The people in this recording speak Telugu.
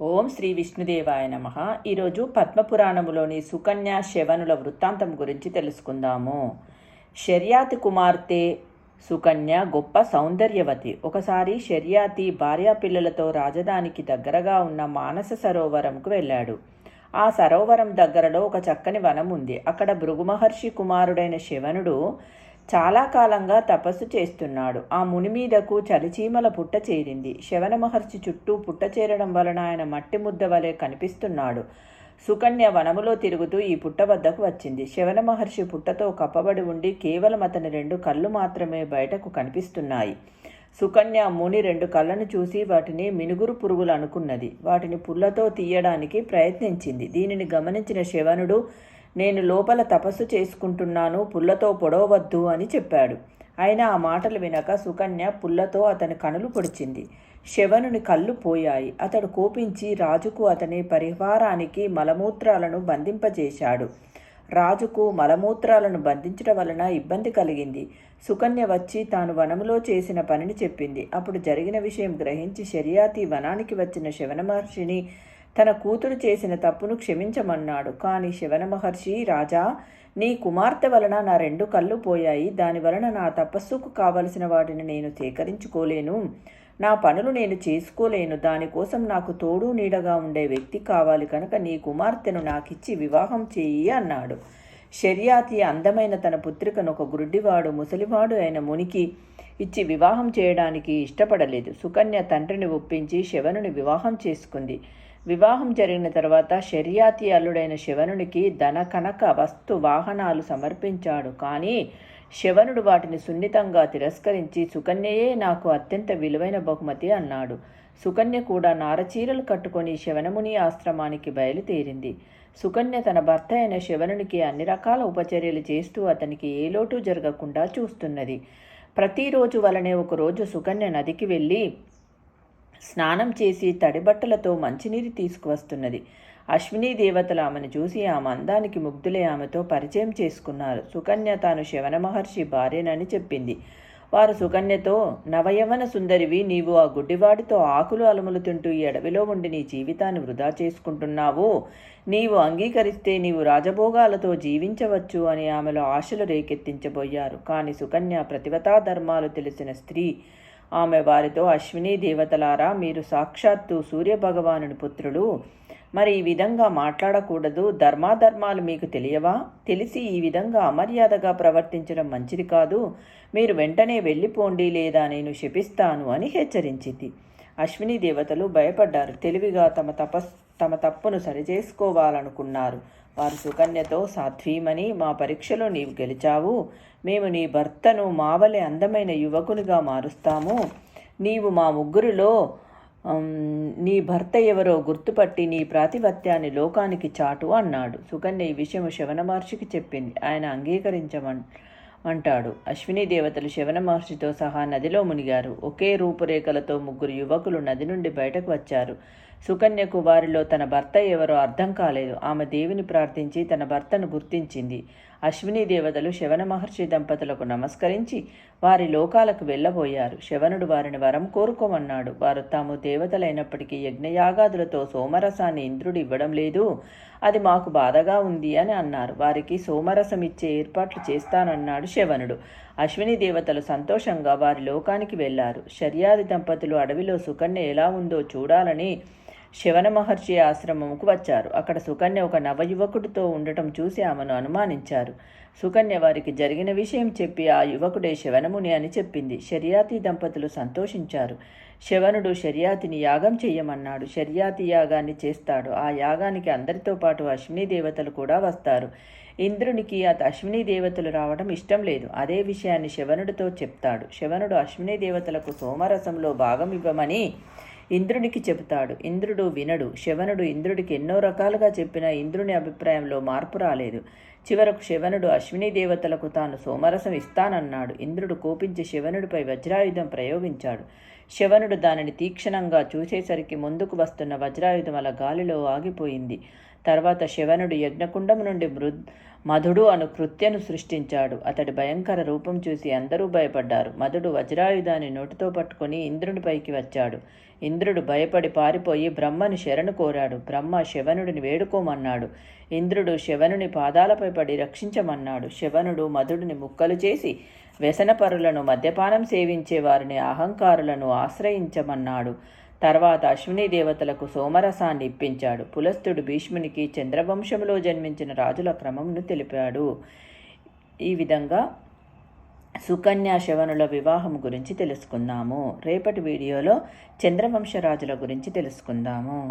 ఓం శ్రీ విష్ణుదేవాయ నమ. ఈరోజు పద్మపురాణములోని సుకన్య శవనుల వృత్తాంతం గురించి తెలుసుకుందాము. శర్యాతి కుమార్తె సుకన్య గొప్ప సౌందర్యవతి. ఒకసారి శర్యాతి భార్యా పిల్లలతో రాజధానికి దగ్గరగా ఉన్న మానస సరోవరంకు వెళ్ళాడు. ఆ సరోవరం దగ్గరలో ఒక చక్కని వనం ఉంది అక్కడ భృగు మహర్షి కుమారుడైన శివనుడు చాలా కాలంగా తపస్సు చేస్తున్నాడు. ఆ ముని మీదకు చలిచీమల పుట్ట చేరింది. శవన మహర్షి చుట్టూ పుట్ట చేరడం వలన ఆయన మట్టి ముద్ద వలె కనిపిస్తున్నాడు. సుకన్య వనములో తిరుగుతూ ఈ పుట్ట వద్దకు వచ్చింది. శవన మహర్షి పుట్టతో కప్పబడి ఉండి కేవలం అతని రెండు కళ్ళు మాత్రమే బయటకు కనిపిస్తున్నాయి. సుకన్య ముని రెండు కళ్ళను చూసి వాటిని మినుగురు పురుగులు అనుకున్నది. వాటిని పుల్లతో తీయడానికి ప్రయత్నించింది. దీనిని గమనించిన శవనుడు నేను లోపల తపస్సు చేసుకుంటున్నాను పుల్లతో పొడవవద్దు అని చెప్పాడు. ఆయన ఆ మాటలు వినక సుకన్య పుల్లతో అతని కనులు పొడిచింది. శవనుని కళ్ళు పోయాయి. అతడు కోపించి రాజుకు అతని పరిహారానికి మలమూత్రాలను బంధింపజేశాడు. రాజుకు మలమూత్రాలను బంధించడం వలన ఇబ్బంది కలిగింది. సుకన్య వచ్చి తాను వనములో చేసిన పనిని చెప్పింది. అప్పుడు జరిగిన విషయం గ్రహించి శర్యాతి వనానికి వచ్చిన శవన మహర్షిని తన కూతురు చేసిన తప్పును క్షమించమన్నాడు. కానీ శివన మహర్షి రాజా నీ కుమార్తె వలన నా రెండు కళ్ళు పోయాయి. దాని వలన నా తపస్సుకు కావలసిన వాటిని నేను సేకరించుకోలేను. నా పనులు నేను చేసుకోలేను. దానికోసం నాకు తోడు నీడగా ఉండే వ్యక్తి కావాలి కనుక నీ కుమార్తెను నాకిచ్చి వివాహం చేయి అన్నాడు. శర్యాతి అందమైన తన పుత్రికను ఒక గుడ్డివాడు ముసలివాడు అయిన మునికి ఇచ్చి వివాహం చేయడానికి ఇష్టపడలేదు. సుకన్య తండ్రిని ఒప్పించి శవనుని వివాహం చేసుకుంది. వివాహం జరిగిన తర్వాత శర్యాతి అల్లుడైన శివనునికి ధన కనక వస్తు వాహనాలు సమర్పించాడు. కానీ శివనుడు వాటిని సున్నితంగా తిరస్కరించి సుకన్యయే నాకు అత్యంత విలువైన బహుమతి అన్నాడు. సుకన్య కూడా నారచీరలు కట్టుకొని శివనముని ఆశ్రమానికి బయలుదేరింది. సుకన్య తన భర్త అయిన శివనునికి అన్ని రకాల ఉపచర్యలు చేస్తూ అతనికి ఏ లోటు జరగకుండా చూస్తున్నది. ప్రతిరోజు వలనే ఒకరోజు సుకన్య నదికి వెళ్ళి స్నానం చేసి తడిబట్టలతో మంచినీరు తీసుకువస్తున్నది. అశ్విని దేవతలు ఆమెను చూసి ఆమె అందానికి ముగ్ధులే ఆమెతో పరిచయం చేసుకున్నారు. సుకన్య తాను శవన మహర్షి భార్యనని చెప్పింది. వారు సుకన్యతో నవయవన సుందరివి నీవు ఆ గుడ్డివాడితో ఆకులు అలములు తింటూ ఈ అడవిలో ఉండి నీ జీవితాన్ని వృధా చేసుకుంటున్నావు. నీవు అంగీకరిస్తే నీవు రాజభోగాలతో జీవించవచ్చు అని ఆమెలో ఆశలు రేకెత్తించబోయారు. కానీ సుకన్య ప్రతివతా ధర్మాలు తెలిసిన స్త్రీ ఆమె వారితో అశ్విని దేవతలారా మీరు సాక్షాత్తు సూర్యభగవానుడి పుత్రులు. మరి ఈ విధంగా మాట్లాడకూడదు. ధర్మాధర్మాలు మీకు తెలియవా? తెలిసి ఈ విధంగా అమర్యాదగా ప్రవర్తించడం మంచిది కాదు. మీరు వెంటనే వెళ్ళిపోండి లేదా నేను శపిస్తాను అని హెచ్చరించింది. అశ్విని దేవతలు భయపడ్డారు. తెలివిగా తమ తపస్ తమ తప్పును సరిచేసుకోవాలనుకున్నారు. వారు సుకన్యతో సాధ్వీమని మా పరీక్షలో నీవు గెలిచావు. మేము నీ భర్తను మావలే అందమైన యువకునిగా మారుస్తాము. నీవు మా ముగ్గురిలో నీ భర్త ఎవరో గుర్తుపట్టి నీ ప్రాతిపత్యాన్ని లోకానికి చాటు అన్నాడు. సుకన్య ఈ విషయం శవన మహర్షికి చెప్పింది. ఆయన అంగీకరించమన్ అంటాడు. అశ్విని దేవతలు శవన మహర్షితో సహా నదిలో మునిగారు. ఒకే రూపురేఖలతో ముగ్గురు యువకులు నది నుండి బయటకు వచ్చారు. సుకన్యకు వారిలో తన భర్త ఎవరో అర్థం కాలేదు. ఆమె దేవిని ప్రార్థించి తన భర్తను గుర్తించింది. అశ్విని దేవతలు శవన మహర్షి దంపతులకు నమస్కరించి వారి లోకాలకు వెళ్ళబోయారు. శవనుడు వారిని వరం కోరుకోమన్నాడు. వారు తాము దేవతలైనప్పటికీ యజ్ఞయాగాదులతో సోమరసాన్ని ఇంద్రుడు ఇవ్వడం లేదు. అది మాకు బాధగా ఉంది అని అన్నారు. వారికి సోమరసం ఇచ్చే ఏర్పాట్లు చేస్తానన్నాడు శవనుడు. అశ్విని దేవతలు సంతోషంగా వారి లోకానికి వెళ్ళారు శర్యాది దంపతులు అడవిలో సుకన్య ఎలా ఉందో చూడాలని శివన మహర్షి ఆశ్రమముకు వచ్చారు. అక్కడ సుకన్య ఒక నవయువకుడితో ఉండటం చూసి ఆమెను అనుమానించారు. సుకన్య వారికి జరిగిన విషయం చెప్పి ఆ యువకుడే శివనముని అని చెప్పింది. శర్యాతి దంపతులు సంతోషించారు. శివనుడు శర్యాతిని యాగం చెయ్యమన్నాడు శర్యాతి యాగాన్ని చేస్తాడు. ఆ యాగానికి అందరితో పాటు అశ్విని దేవతలు కూడా వస్తారు. ఇంద్రునికి అత అశ్విని దేవతలు రావడం ఇష్టం లేదు. అదే విషయాన్ని శివనుడితో చెప్తాడు. శివనుడు అశ్విని దేవతలకు సోమరసంలో భాగం ఇవ్వమని ఇంద్రునికి చెబుతాడు. ఇంద్రుడు వినడు. శవనుడు ఇంద్రుడికి ఎన్నో రకాలుగా చెప్పినా ఇంద్రుని అభిప్రాయంలో మార్పు రాలేదు. చివరకు శివనుడు అశ్విని దేవతలకు తాను సోమరసం ఇస్తానన్నాడు. ఇంద్రుడు కోపించి శివనుడిపై వజ్రాయుధం ప్రయోగించాడు. శివనుడు దానిని తీక్షణంగా చూసేసరికి ముందుకు వస్తున్న వజ్రాయుధం అలా గాలిలో ఆగిపోయింది. తర్వాత శివనుడు యజ్ఞకుండం నుండి మృ మధుడు అను కృత్యను సృష్టించాడు. అతడి భయంకర రూపం చూసి అందరూ భయపడ్డారు. మధుడు వజ్రాయుధాన్ని నోటితో పట్టుకొని ఇంద్రునిపైకి వచ్చాడు. ఇంద్రుడు భయపడి పారిపోయి బ్రహ్మని శరణు కోరాడు. బ్రహ్మ శివనుడిని వేడుకోమన్నాడు. ఇంద్రుడు శివనుని పాదాలపై పడి రక్షించమన్నాడు. శవనుడు మధుడిని ముక్కలు చేసి వ్యసనపరులను మద్యపానం సేవించే వారిని అహంకారులను ఆశ్రయించమన్నాడు. తర్వాత అశ్విని దేవతలకు సోమరసాన్ని ఇప్పించాడు. పులస్తుడు భీష్మునికి చంద్రవంశంలో జన్మించిన రాజుల క్రమంను తెలిపాడు. ఈ విధంగా సుకన్య శవనుల వివాహం గురించి తెలుసుకుందాము. రేపటి వీడియోలో చంద్రవంశ రాజుల గురించి తెలుసుకుందాము.